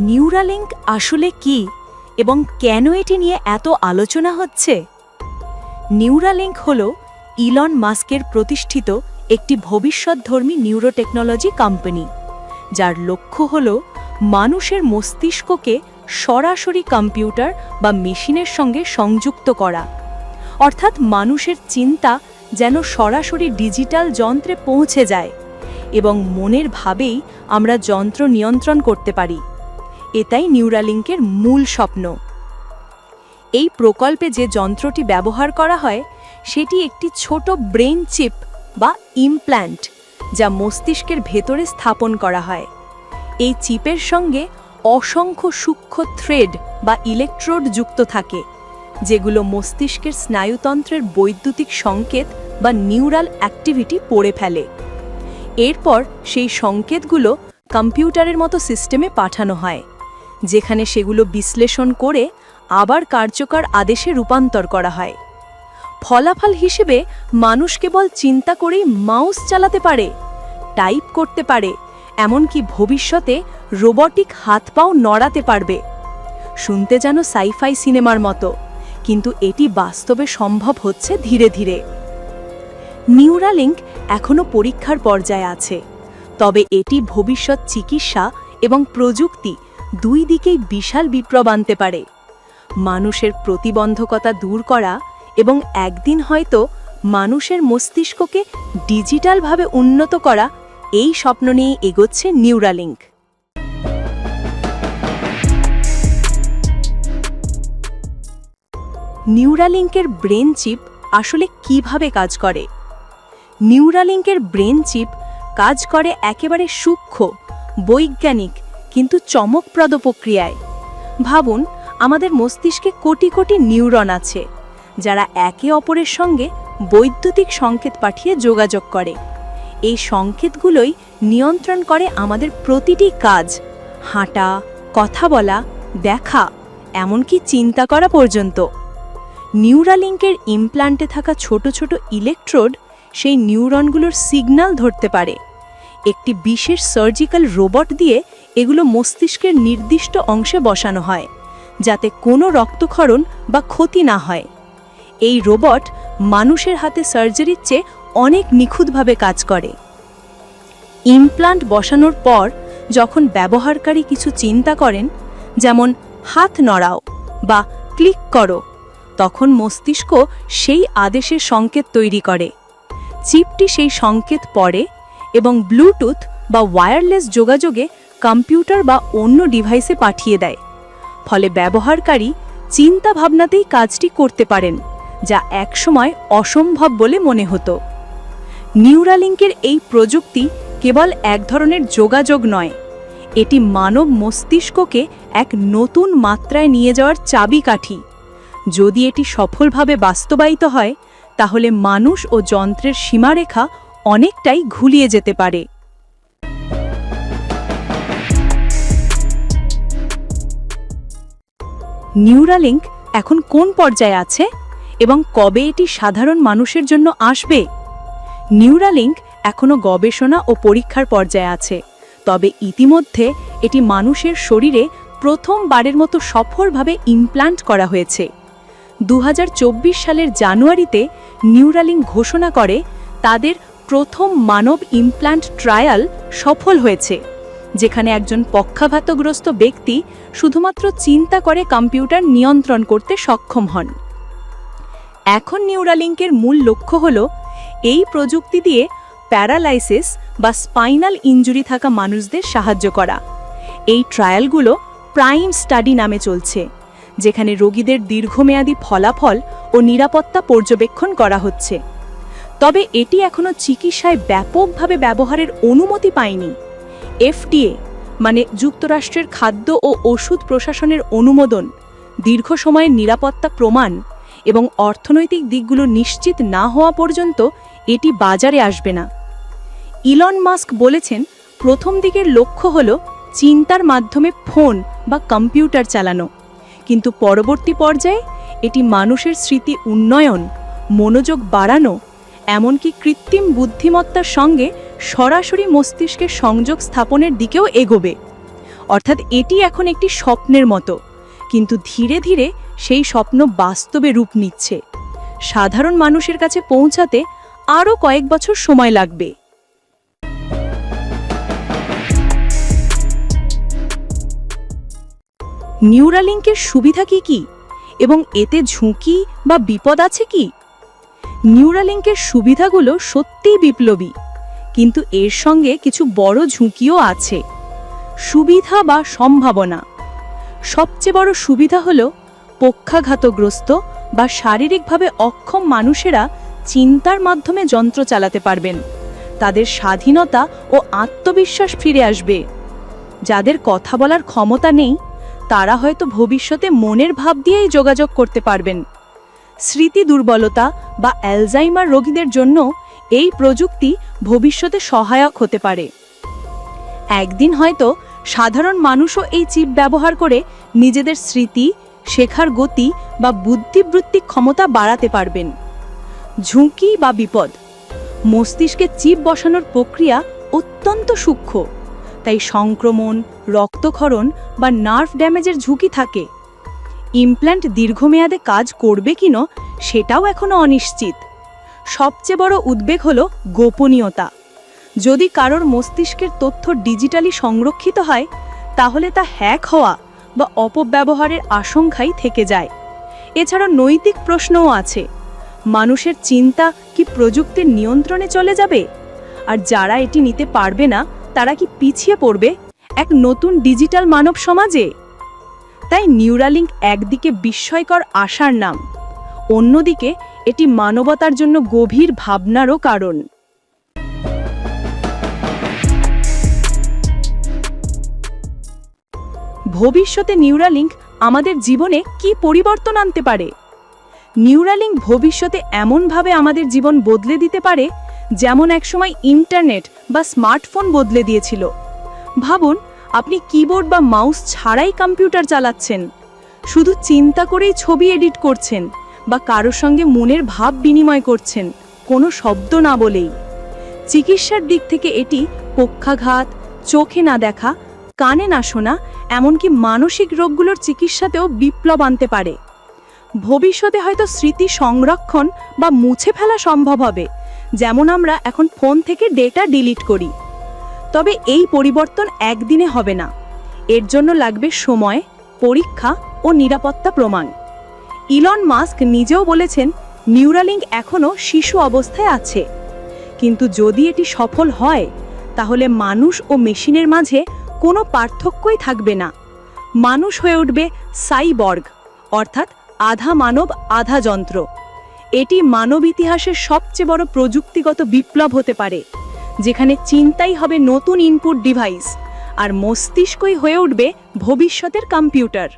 Neuralink আসলে কি এবং কেন এটি নিয়ে এত আলোচনা হচ্ছে? নিউরালিঙ্ক হল ইলন মাস্কের প্রতিষ্ঠিত একটি ভবিষ্যৎধর্মী নিউরোটেকনোলজি কোম্পানি যার লক্ষ্য হল মানুষের মস্তিষ্ককে সরাসরি কম্পিউটার বা মেশিনের সঙ্গে সংযুক্ত করা। অর্থাৎ মানুষের চিন্তা যেন সরাসরি ডিজিটাল যন্ত্রে পৌঁছে যায় এবং মনের ভাবেই আমরা যন্ত্র নিয়ন্ত্রণ করতে পারি। এটাই নিউরালিঙ্কের মূল স্বপ্ন। এই প্রকল্পে যে যন্ত্রটি ব্যবহার করা হয়, সেটি একটি ছোট ব্রেন চিপ বা ইমপ্ল্যান্ট যা মস্তিষ্কের ভেতরে স্থাপন করা হয়। এই চিপের সঙ্গে অসংখ্য সূক্ষ্ম থ্রেড বা ইলেকট্রোড যুক্ত থাকে, যেগুলো মস্তিষ্কের স্নায়ুতন্ত্রের বৈদ্যুতিক সংকেত বা নিউরাল অ্যাক্টিভিটি পড়ে ফেলে। এরপর সেই সংকেতগুলো কম্পিউটারের মতো সিস্টেমে পাঠানো হয়। যেখানে সেগুলো বিশ্লেষণ করে আবার কার্যকর আদেশে রূপান্তর করা হয়। ফলাফল হিসেবে মানুষ কেবল চিন্তা করেই মাউস চালাতে পারে, টাইপ করতে পারে, এমনকি ভবিষ্যতে রোবটিক হাত পাও নড়াতে পারবে। শুনতে যেন সাইফাই সিনেমার মতো, কিন্তু এটি বাস্তবে সম্ভব হচ্ছে ধীরে ধীরে। নিউরালিঙ্ক এখনও পরীক্ষার পর্যায়ে আছে, তবে এটি ভবিষ্যৎ চিকিৎসা এবং প্রযুক্তি দুই দিকেই বিশাল বিপ্লব আনতে পারে। মানুষের প্রতিবন্ধকতা দূর করা এবং একদিন হয়তো মানুষের মস্তিষ্ককে ডিজিটালভাবে উন্নত করা এই স্বপ্ন নিয়ে এগোচ্ছে নিউরালিঙ্ক নিউরালিঙ্কের ব্রেন চিপ আসলে কীভাবে কাজ করে? নিউরালিঙ্কের ব্রেন চিপ কাজ করে একেবারে সূক্ষ্ম, বৈজ্ঞানিক কিন্তু চমকপ্রদ প্রক্রিয়ায়। ভাবুন, আমাদের মস্তিষ্কে কোটি কোটি নিউরন আছে, যারা একে অপরের সঙ্গে বৈদ্যুতিক সংকেত পাঠিয়ে যোগাযোগ করে। এই সংকেতগুলোই নিয়ন্ত্রণ করে আমাদের প্রতিটি কাজ, হাঁটা, কথা বলা, দেখা, এমনকি চিন্তা করা পর্যন্ত। নিউরালিঙ্কের ইমপ্ল্যান্টে থাকা ছোট ছোট ইলেকট্রোড সেই নিউরনগুলোর সিগন্যাল ধরতে পারে। একটি বিশেষ সার্জিক্যাল রোবট দিয়ে এগুলো মস্তিষ্কের নির্দিষ্ট অংশে বসানো হয়, যাতে কোনো রক্তক্ষরণ বা ক্ষতি না হয়। এই রোবট মানুষের হাতে সার্জারির চেয়ে অনেক নিখুঁতভাবে কাজ করে। ইমপ্লান্ট বসানোর পর যখন ব্যবহারকারী কিছু চিন্তা করেন, যেমন হাত নড়াও বা ক্লিক করো, তখন মস্তিষ্ক সেই আদেশের সংকেত তৈরি করে। চিপটি সেই সংকেত পড়ে এবং ব্লুটুথ বা ওয়্যারলেস যোগাযোগে কম্পিউটার বা অন্য ডিভাইসে পাঠিয়ে দেয়। ফলে ব্যবহারকারী চিন্তা ভাবনাতেই কাজটি করতে পারেন, যা একসময় অসম্ভব বলে মনে হতো। নিউরালিঙ্কের এই প্রযুক্তি কেবল এক ধরনের যোগাযোগ নয়, এটি মানব মস্তিষ্ককে এক নতুন মাত্রায় নিয়ে যাওয়ার চাবিকাঠি। যদি এটি সফলভাবে বাস্তবায়িত হয়, তাহলে মানুষ ও যন্ত্রের সীমারেখা অনেকটাই ঘুলিয়ে যেতে পারে। নিউরালিঙ্ক এখন কোন পর্যায়ে আছে এবং কবে এটি সাধারণ মানুষের জন্য আসবে? নিউরালিঙ্ক এখনও গবেষণা ও পরীক্ষার পর্যায়ে আছে, তবে ইতিমধ্যে এটি মানুষের শরীরে প্রথমবারের মতো সফলভাবে ইমপ্লান্ট করা হয়েছে। দু হাজার চব্বিশ সালের জানুয়ারিতে নিউরালিঙ্ক ঘোষণা করে, তাদের প্রথম মানব ইমপ্ল্যান্ট ট্রায়াল সফল হয়েছে, যেখানে একজন পক্ষাঘাতগ্রস্ত ব্যক্তি শুধুমাত্র চিন্তা করে কম্পিউটার নিয়ন্ত্রণ করতে সক্ষম হন। এখন নিউরালিঙ্কের মূল লক্ষ্য হল, এই প্রযুক্তি দিয়ে প্যারালাইসিস বা স্পাইনাল ইঞ্জুরি থাকা মানুষদের সাহায্য করা। এই ট্রায়ালগুলো প্রাইম স্টাডি নামে চলছে, যেখানে রোগীদের দীর্ঘমেয়াদী ফলাফল ও নিরাপত্তা পর্যবেক্ষণ করা হচ্ছে। তবে এটি এখনও চিকিৎসায় ব্যাপকভাবে ব্যবহারের অনুমতি পায়নি। এফটিএ মানে যুক্তরাষ্ট্রের খাদ্য ও ওষুধ প্রশাসনের অনুমোদন, দীর্ঘ সময়ের নিরাপত্তা প্রমাণ এবং অর্থনৈতিক দিকগুলো নিশ্চিত না হওয়া পর্যন্ত এটি বাজারে আসবে না। ইলন মাস্ক বলেছেন, প্রথম দিকের লক্ষ্য হল চিন্তার মাধ্যমে ফোন বা কম্পিউটার চালানো। কিন্তু পরবর্তী পর্যায়ে এটি মানুষের স্মৃতি উন্নয়ন, মনোযোগ বাড়ানো এমনকি কৃত্রিম বুদ্ধিমত্তার সঙ্গে সরাসরি মস্তিষ্কের সংযোগ স্থাপনের দিকেও এগোবে। অর্থাৎ এটি এখন একটি স্বপ্নের মতো, কিন্তু ধীরে ধীরে সেই স্বপ্ন বাস্তবে রূপ নিচ্ছে। সাধারণ মানুষের কাছে পৌঁছাতে আরও কয়েক বছর সময় লাগবে। নিউরালিঙ্কের সুবিধা কি কি? এবং এতে ঝুঁকি বা বিপদ আছে কি? নিউরালিঙ্কের সুবিধাগুলো সত্যিই বিপ্লবী। কিন্তু এর সঙ্গে কিছু বড় ঝুঁকিও আছে। সুবিধা বা সম্ভাবনা। সবচেয়ে বড় সুবিধা হল পক্ষাঘাতগ্রস্ত বা শারীরিকভাবে অক্ষম মানুষেরা চিন্তার মাধ্যমে যন্ত্র চালাতে পারবেন। তাদের স্বাধীনতা ও আত্মবিশ্বাস ফিরে আসবে। যাদের কথা বলার ক্ষমতা নেই, তারা হয়তো ভবিষ্যতে মনের ভাব দিয়েই যোগাযোগ করতে পারবেন। স্মৃতি দুর্বলতা বা অ্যালজাইমার রোগীদের জন্য এই প্রযুক্তি ভবিষ্যতে সহায়ক হতে পারে। একদিন হয়তো সাধারণ মানুষও এই চিপ ব্যবহার করে নিজেদের স্মৃতি, শেখার গতি বা বুদ্ধিবৃত্তিক ক্ষমতা বাড়াতে পারবেন। ঝুঁকি বা বিপদ। মস্তিষ্কে চিপ বসানোর প্রক্রিয়া অত্যন্ত সূক্ষ্ম। তাই সংক্রমণ, রক্তক্ষরণ বা নার্ভ ড্যামেজের ঝুঁকি থাকে। ইমপ্ল্যান্ট দীর্ঘমেয়াদে কাজ করবে কিনা সেটাও এখনও অনিশ্চিত। সবচেয়ে বড় উদ্বেগ হল গোপনীয়তা। যদি কারোর মস্তিষ্কের তথ্য ডিজিটালি সংরক্ষিত হয়, তাহলে তা হ্যাক হওয়া বা অপব্যবহারের আশঙ্কাই থেকে যায়। এছাড়া নৈতিক প্রশ্নও আছে। মানুষের চিন্তা কি প্রযুক্তির নিয়ন্ত্রণে চলে যাবে? আর যারা এটি নিতে পারবে না, তারা কি পিছিয়ে পড়বে? এক নতুন ডিজিটাল মানব সমাজে? তাই নিউরালিঙ্ক একদিকে বিস্ময়কর আশার নাম, অন্যদিকে এটি মানবতার জন্য গভীর ভাবনারও কারণ। ভবিষ্যতে নিউরালিঙ্ক আমাদের জীবনে কি পরিবর্তন আনতে পারে? নিউরালিঙ্ক ভবিষ্যতে এমনভাবে আমাদের জীবন বদলে দিতে পারে, যেমন একসময় ইন্টারনেট বা স্মার্টফোন বদলে দিয়েছিল। ভাবুন আপনি কিবোর্ড বা মাউস ছাড়াই কম্পিউটার চালাচ্ছেন। শুধু চিন্তা করেই ছবি এডিট করছেন বা কারোর সঙ্গে মনের ভাব বিনিময় করছেন, কোনো শব্দ না বলেই। চিকিৎসার দিক থেকে এটি পক্ষাঘাত, চোখে না দেখা, কানে না শোনা, এমনকি মানসিক রোগগুলোর চিকিৎসাতেও বিপ্লব আনতে পারে। ভবিষ্যতে হয়তো স্মৃতি সংরক্ষণ বা মুছে ফেলা সম্ভব হবে, যেমন আমরা এখন ফোন থেকে ডেটা ডিলিট করি। তবে এই পরিবর্তন একদিনে হবে না। এর জন্য লাগবে সময়, পরীক্ষা ও নিরাপত্তা প্রমাণ। ইলন মাস্ক নিজেও বলেছেন নিউরালিঙ্ক এখনও শিশু অবস্থায় আছে। কিন্তু যদি এটি সফল হয়, তাহলে মানুষ ও মেশিনের মাঝে কোনো পার্থক্যই থাকবে না। মানুষ হয়ে উঠবে সাইবর্গ, অর্থাৎ আধা মানব, আধা যন্ত্র। এটি মানব ইতিহাসের সবচেয়ে বড় প্রযুক্তিগত বিপ্লব হতে পারে। যেখানে চিন্তাই হবে নতুন ইনপুট ডিভাইস আর মস্তিষ্কই হয়ে উঠবে ভবিষ্যতের কম্পিউটার